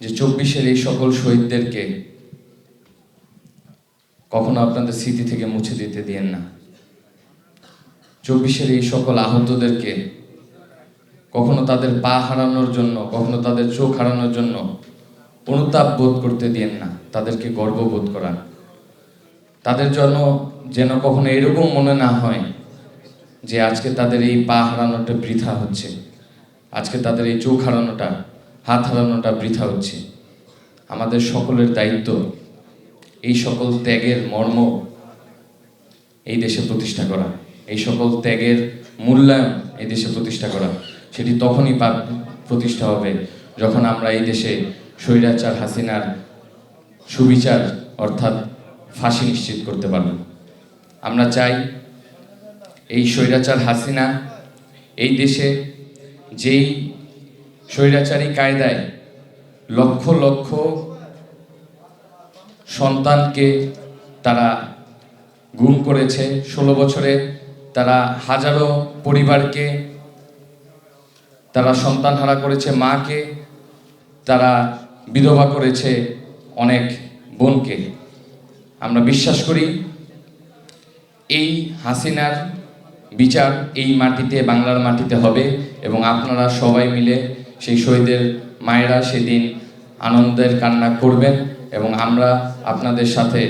যে চব্বিশের এই সকল শহীদদেরকে কখনো আপনাদের স্মৃতি থেকে মুছে দিতে দিয়েন না। চব্বিশের এই সকল আহতদেরকে কখনো তাদের পা হারানোর জন্য, কখনো তাদের চোখ হারানোর জন্য অনুতাপ বোধ করতে দিয়েন না। তাদেরকে গর্ববোধ করান। তাদের জন্য যেন কখনো এরকম মনে না হয় যে আজকে তাদের এই পা হারানোটা বৃথা হচ্ছে। আজকে তাদের এই চোখ হারানোটা হাত হারানোটা বৃথা হচ্ছে। আমাদের সকলের দায়িত্ব এই সকল ত্যাগের মর্ম এই দেশে প্রতিষ্ঠা করা। এই সকল ত্যাগের মূল্যায়ন এই দেশে প্রতিষ্ঠা করা। সেটি তখনই প্রতিষ্ঠা হবে যখন আমরা এই দেশে স্বৈরাচার, হাসিনার সুবিচার অর্থাৎ ফাঁসি নিশ্চিত করতে পারব। আমরা চাই এই স্বৈরাচার, হাসিনা এই দেশে যেই স্বৈরাচারী কায়দায় লক্ষ লক্ষ সন্তানকে তারা গুম করেছে। ষোলো বছরে তারা হাজারো পরিবারকে তারা সন্তান হারা করেছে, মাকে তারা বিধবা করেছে অনেক বোনকে। আমরা বিশ্বাস করি এই হাসিনার বিচার এই মাটিতে, বাংলার মাটিতে হবে এবং আপনারা সবাই মিলে সেই শহীদের মায়েরা সেদিন আনন্দের কান্না করবেন এবং আমরা আপনাদের সাথে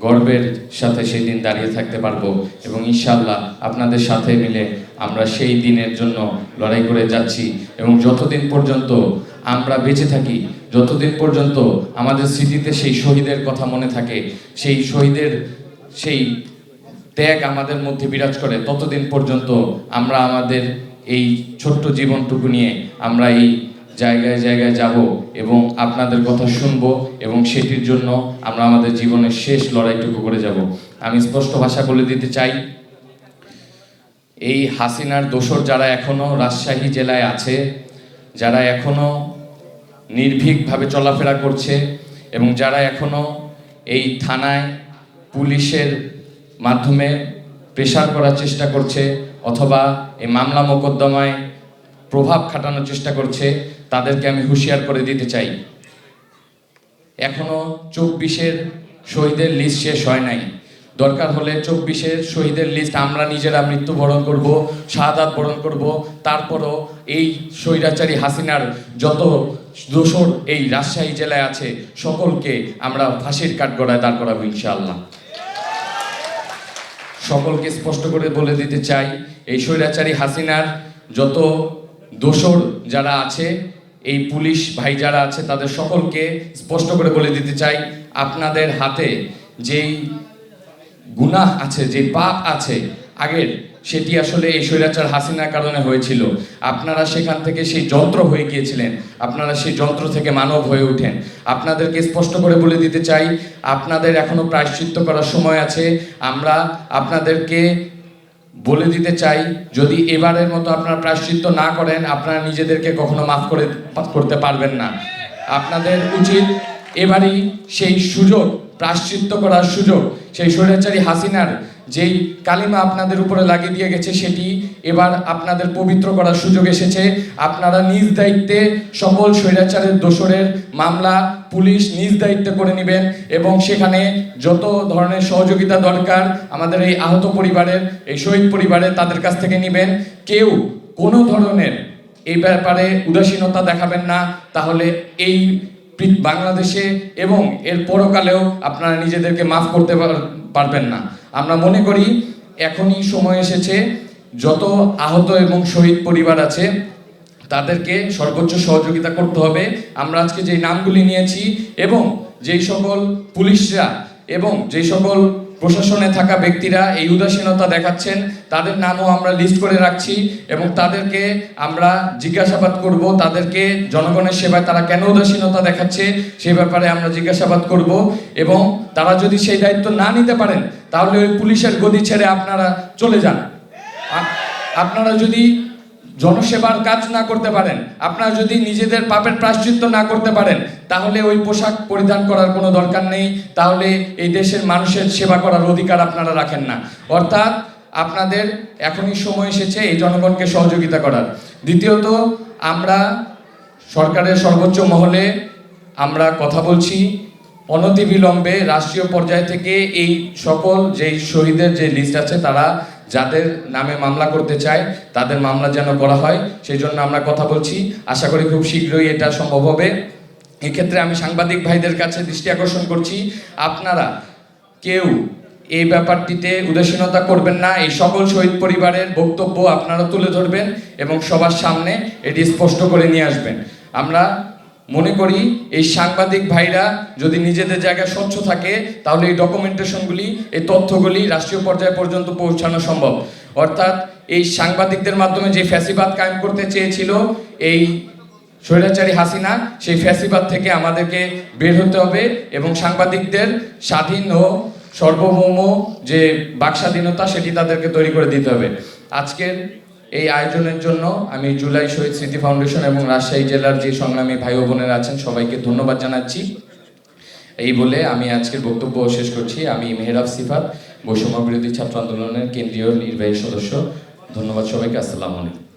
গর্বের সাথে সেই দিন দাঁড়িয়ে থাকতে পারব এবং ইনশাল্লাহ আপনাদের সাথে মিলে আমরা সেই দিনের জন্য লড়াই করে যাচ্ছি এবং যতদিন পর্যন্ত আমরা বেঁচে থাকি, যতদিন পর্যন্ত আমাদের স্মৃতিতে সেই শহীদের কথা মনে থাকে, সেই শহীদের সেই ত্যাগ আমাদের মধ্যে বিরাজ করে, ততদিন পর্যন্ত আমরা আমাদের এই ছোট্ট জীবনটুকু নিয়ে আমরা এই জায়গায় জায়গায় যাব এবং আপনাদের কথা শুনব এবং সেটির জন্য আমরা আমাদের জীবনের শেষ লড়াইটুকু করে যাব। আমি স্পষ্ট ভাষা বলে দিতে চাই, এই হাসিনার দোসর যারা এখনও রাজশাহী জেলায় আছে, যারা এখনও নির্ভীকভাবে চলাফেরা করছে এবং যারা এখনও এই থানায় পুলিশের মাধ্যমে প্রেশার করার চেষ্টা করছে অথবা এই মামলা মোকদ্দমায় প্রভাব খাটানোর চেষ্টা করছে, তাদেরকে আমি হুঁশিয়ার করে দিতে চাই। এখনও চব্বিশের শহীদের লিস্ট শেষ হয় নাই। দরকার হলে চব্বিশের শহীদের লিস্ট আমরা নিজেরা মৃত্যুবরণ করব, শাহাদাত বরণ করব, তারপরও এই স্বৈরাচারী হাসিনার যত দোসর এই রাজশাহী জেলায় আছে, সকলকে আমরা ফাঁসির কাঠগড়ায় দাঁড় করাবো ইনশাআল্লাহ। সকলকে স্পষ্ট করে বলে দিতে চাই, এই স্বৈরাচারী হাসিনার যত দোষর যারা আছে, এই পুলিশ ভাই যারা আছে, তাদের সকলকে স্পষ্ট করে বলে দিতে চাই, আপনাদের হাতে যেই গুনাহ আছে যে পাপ আছে আগের সেটি আসলে এই স্বৈরাচার হাসিনার কারণে হয়েছিল। আপনারা সেখান থেকে সেই যন্ত্র হয়ে গিয়েছিলেন। আপনারা সেই যন্ত্র থেকে মানব হয়ে ওঠেন। আপনাদেরকে স্পষ্ট করে বলে দিতে চাই, আপনাদের এখনও প্রায়শ্চিত্ত করার সময় আছে। আমরা আপনাদেরকে বলে দিতে চাই, যদি এবারের মতো আপনারা প্রায়শ্চিত্ত না করেন, আপনারা নিজেদেরকে কখনো মাফ করে করতে পারবেন না। আপনাদের উচিত এবারই সেই সুযোগ, প্রায়শ্চিত্ত করার সুযোগ, সেই স্বৈরাচারী হাসিনার যেই কালিমা আপনাদের উপরে লাগিয়ে দিয়ে গেছে সেটি এবার আপনাদের পবিত্র করার সুযোগ এসেছে। আপনারা নিজ দায়িত্বে সকল স্বৈরাচারের দোসরের মামলা পুলিশ নিজ দায়িত্বে করে নেবেন এবং সেখানে যত ধরনের সহযোগিতা দরকার আমাদের এই আহত পরিবারের, এই শহীদ পরিবারের তাদের কাছ থেকে নেবেন। কেউ কোনো ধরনের এই ব্যাপারে উদাসীনতা দেখাবেন না। তাহলে এই বাংলাদেশে এবং এর পরকালেও আপনারা নিজেদেরকে মাফ করতে পার- পারবেন না। আমরা মনে করি এখনই সময় এসেছে, যত আহত এবং শহীদ পরিবার আছে, তাদেরকে সর্বোচ্চ সহযোগিতা করতে হবে। আমরা আজকে যে নামগুলি নিয়েছি এবং যেই সকল পুলিশরা এবং যেই সকল প্রশাসনে থাকা ব্যক্তিরা এই উদাসীনতা দেখাচ্ছেন। তাদের নামও আমরা লিস্ট করে রাখছি এবং তাদেরকে আমরা জিজ্ঞাসাবাদ করব, তাদেরকে জনগণের সেবায় তারা কেন উদাসীনতা দেখাচ্ছে সেই ব্যাপারে আমরা জিজ্ঞাসাবাদ করব এবং তারা যদি সেই দায়িত্ব না নিতে পারেন, তাহলে ওই পুলিশের গদি ছেড়ে আপনারা চলে যান। আপ- আপনারা যদি জনসেবার কাজ না করতে পারেন, আপনারা যদি নিজেদের পাপের প্রায়শ্চিত্ত না করতে পারেন তাহলে ওই পোশাক পরিধান করার কোনো দরকার নেই। তাহলে এই দেশের মানুষের সেবা করার অধিকার আপনারা রাখেন না। অর্থাৎ আপনাদের এখনই সময় এসেছে এই জনগণকে সহযোগিতা করার। দ্বিতীয়ত, আমরা সরকারের সর্বোচ্চ মহলে আমরা কথা বলছি, অনতিবিলম্বে রাষ্ট্রীয় পর্যায় থেকে এই সকল যে শহীদের যে লিস্ট আছে তারা যাদের নামে মামলা করতে চায়, তাদের মামলা যেন করা হয়, সেই জন্য আমরা কথা বলছি। আশা করি খুব শীঘ্রই এটা সম্ভব হবে। এক্ষেত্রে আমি সাংবাদিক ভাইদের কাছে দৃষ্টি আকর্ষণ করছি। আপনারা কেউ এই ব্যাপারটিতে উদাসীনতা করবেন না। এই সকল শহীদ পরিবারের বক্তব্য আপনারা তুলে ধরবেন এবং সবার সামনে এটি স্পষ্ট করে নিয়ে আসবেন। আমরা মনে করি এই সাংবাদিক ভাইরা যদি নিজেদের জায়গায় স্বচ্ছ থাকে, তাহলে এই ডকুমেন্টেশনগুলি, এই তথ্যগুলি রাষ্ট্রীয় পর্যায় পর্যন্ত পৌঁছানো সম্ভব। অর্থাৎ এই সাংবাদিকদের মাধ্যমে যে ফ্যাসিবাদ কায়েম করতে চেয়েছিল, এই স্বৈরাচারী হাসিনা সেই ফ্যাসিবাদ থেকে আমাদেরকে বের হতে হবে এবং সাংবাদিকদের স্বাধীন ও সর্বভৌম যে বাকস্বাধীনতা সেটি তাদেরকে তৈরি করে দিতে হবে। আজকের এই আয়োজনের জন্য আমি জুলাই শহীদ স্মৃতি ফাউন্ডেশন এবং রাজশাহী জেলার যে সংগ্রামী ভাই বোনেরা আছেন সবাইকে ধন্যবাদ জানাচ্ছি। এই বলে আমি আজকের বক্তব্য শেষ করছি। আমি মেহরাব সিফাত, বৈষম্য বিরোধী ছাত্র আন্দোলনের কেন্দ্রীয় নির্বাহী সদস্য। ধন্যবাদ সবাইকে। আসসালামু আলাইকুম।